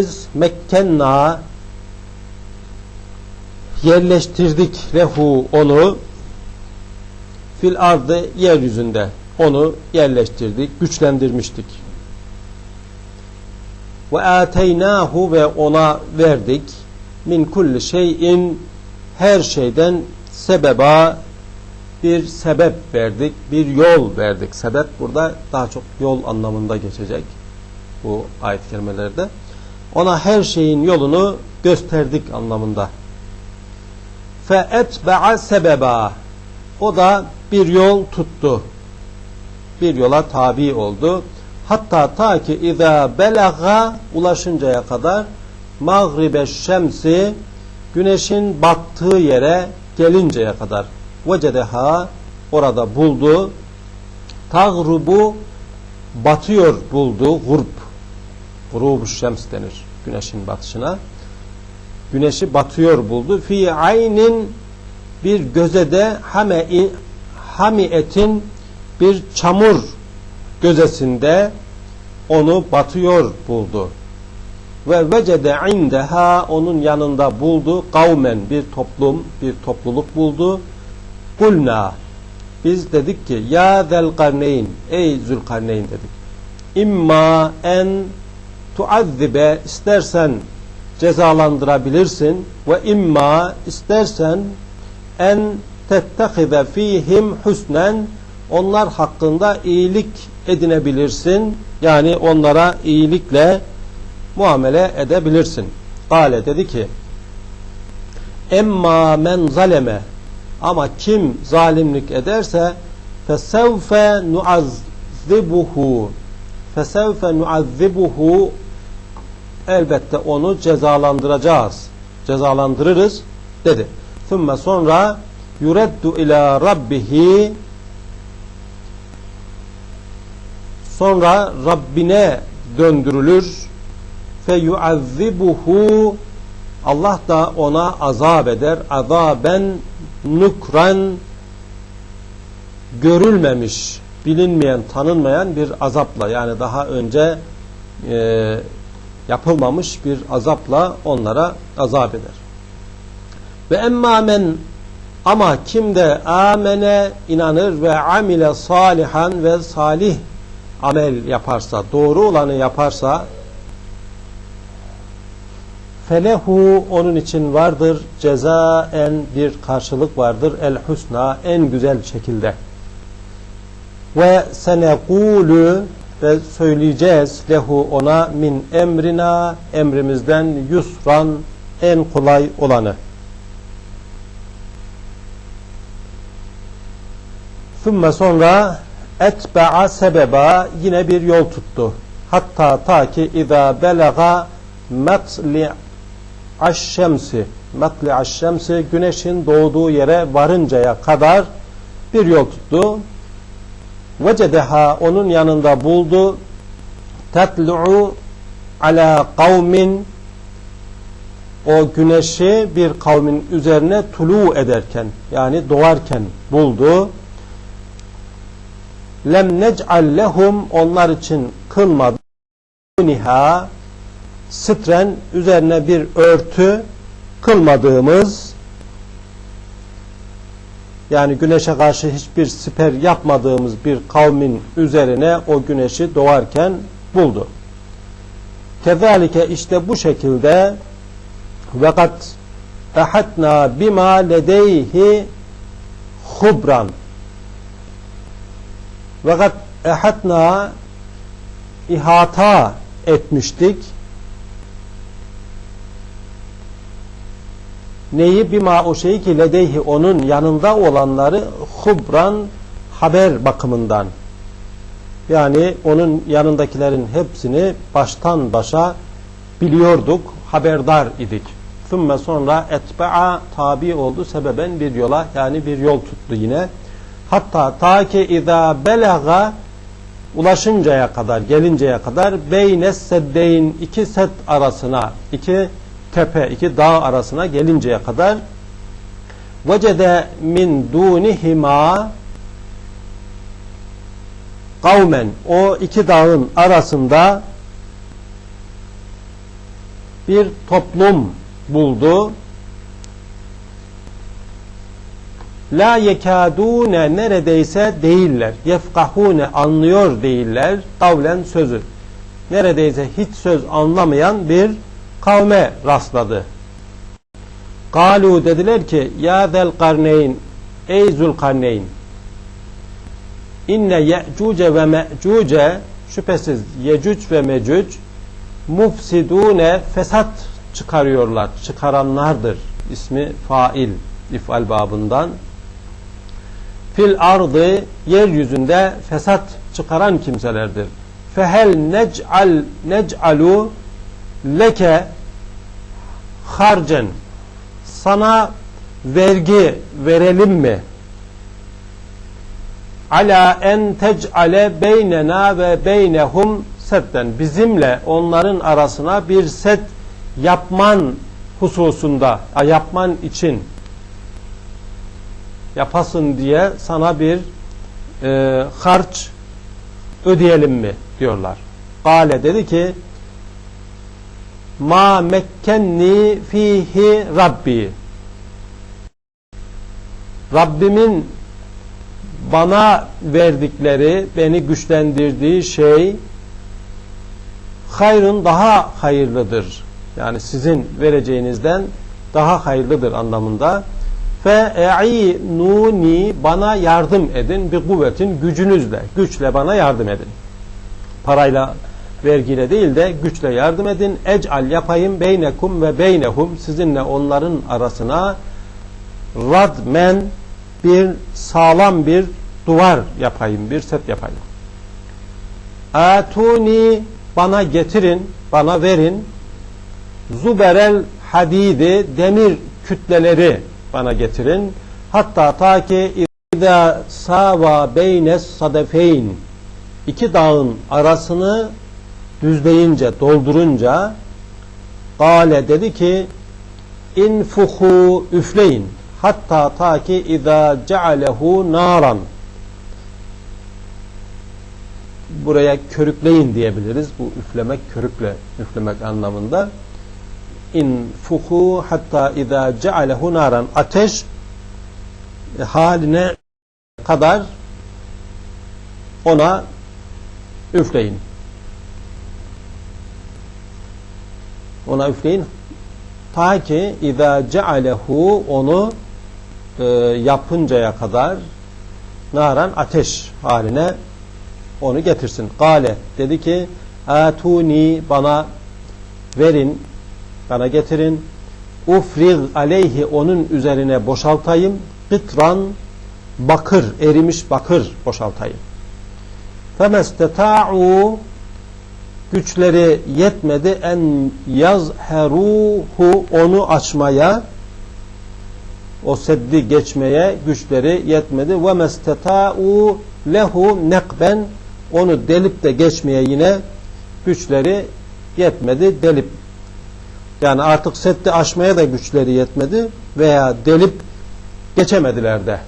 Biz Mekkenna yerleştirdik lehu onu fil ardı yeryüzünde onu yerleştirdik, güçlendirmiştik. Ve ateynahu ve ona verdik min kulli şeyin her şeyden sebeba bir sebep verdik, bir yol verdik. Sebep burada daha çok yol anlamında geçecek bu ayet kelimelerde. Ona her şeyin yolunu gösterdik anlamında. Etbe'a sebeba. O da bir yol tuttu. Bir yola tabi oldu. Hatta ta ki izâ belaga ulaşıncaya kadar mağribe şemsi güneşin battığı yere gelinceye kadar vecedeha orada buldu tagrubu batıyor buldu gurb grubu şems denir güneşin batışına. Güneşi batıyor buldu. Fi aynin bir gözede hame hamiyetin bir çamur gözesinde onu batıyor buldu. Ve vecede indeha onun yanında buldu. Kavmen bir toplum bir topluluk buldu. Kulna. Biz dedik ki ya zel karneyn ey zülkarneyn dedik. İmma en tuazzibe istersen cezalandırabilirsin. Ve imma istersen en tettehize fihim husnen onlar hakkında iyilik edinebilirsin. Yani onlara iyilikle muamele edebilirsin. Kale dedi ki emma men zaleme. Ama kim zalimlik ederse fesevfe nuazzibuhu. Fesevfe nuazzibuhu elbette onu cezalandıracağız. Cezalandırırız dedi. Thumma sonra yureddu ila rabbihi sonra Rabbine döndürülür fe yuazzibuhu Allah da ona azap eder. Azaben nukran görülmemiş, bilinmeyen, tanınmayan bir azapla yani daha önce e, yapılmamış bir azapla onlara azap eder. Ve emma men ama kim de amene inanır ve amile salihan ve salih amel yaparsa, doğru olanı yaparsa felehu onun için vardır cezaen bir karşılık vardır el husna en güzel şekilde ve senekulu ve söyleyeceğiz lehu ona min emrina emrimizden yusran en kolay olanı Sümme sonra etba'a sebeba yine bir yol tuttu. Hatta ta ki izâ belaga matli aşşemsi matli aşşemsi güneşin doğduğu yere varıncaya kadar bir yol tuttu. Vecedeha onun yanında buldu. Tetlu'u ala kavmin o güneşi bir kavmin üzerine tulu ederken yani doğarken buldu. Lem nec'al lehum onlar için kılmadı. Niha stren üzerine bir örtü kılmadığımız yani güneşe karşı hiçbir siper yapmadığımız bir kavmin üzerine o güneşi doğarken buldu. Kezalike işte bu şekilde vekat ehatna bima ledeyhi hubran vekat ehatna ihata etmiştik neyi bima o şeyi ki ledeyhi onun yanında olanları hubran haber bakımından yani onun yanındakilerin hepsini baştan başa biliyorduk, haberdar idik. Sümme sonra etba'a tabi oldu sebeben bir yola yani bir yol tuttu yine. Hatta ta ki izâ belaga ulaşıncaya kadar, gelinceye kadar beyne seddeyn iki set arasına, iki tepe, iki dağ arasına gelinceye kadar vecede min dunihima kavmen o iki dağın arasında bir toplum buldu. La yekadune neredeyse değiller. Yefkahune anlıyor değiller. Kavlen sözü. Neredeyse hiç söz anlamayan bir kavme rastladı. Galu dediler ki ya zel karneyn ey zülkarneyn inne ye'cuce ve me'cuce şüphesiz yecüc ve mecüc mufsidune fesat çıkarıyorlar. Çıkaranlardır. İsmi fail ifal babından. Fil ardı yeryüzünde fesat çıkaran kimselerdir. Fehel nec'al nec'alu leke harcen sana vergi verelim mi? Ala en tec'ale beynena ve beynehum setten bizimle onların arasına bir set yapman hususunda yapman için yapasın diye sana bir e, harç ödeyelim mi diyorlar. Gale dedi ki ma mekkenni fihi Rabbi Rabbimin bana verdikleri, beni güçlendirdiği şey hayrın daha hayırlıdır. Yani sizin vereceğinizden daha hayırlıdır anlamında. Fe e'inuni bana yardım edin bir kuvvetin gücünüzle, güçle bana yardım edin. Parayla, vergiyle değil de güçle yardım edin. Ec'al yapayım beynekum ve beynehum sizinle onların arasına radmen bir sağlam bir duvar yapayım, bir set yapayım. Atuni bana getirin, bana verin. Zuberel hadidi demir kütleleri bana getirin. Hatta ta ki İzâ sava beynes sadefeyn iki dağın arasını düzleyince, doldurunca Gale dedi ki infuhu üfleyin hatta ta ki izâ cealehu naran buraya körükleyin diyebiliriz. Bu üflemek, körükle üflemek anlamında. İnfuhu hatta izâ cealehu naran ateş e, haline kadar ona üfleyin. Ona üfleyin. Ta ki izâ cealehu onu e, yapıncaya kadar naran ateş haline onu getirsin. Gale dedi ki atuni bana verin bana getirin ufrig aleyhi onun üzerine boşaltayım gıtran bakır erimiş bakır boşaltayım femesteta'u güçleri yetmedi. En yazheruhu onu açmaya o seddi geçmeye güçleri yetmedi. Ve mesteta'u lehu nekben onu delip de geçmeye yine güçleri yetmedi delip. Yani artık seddi aşmaya da güçleri yetmedi veya delip geçemediler de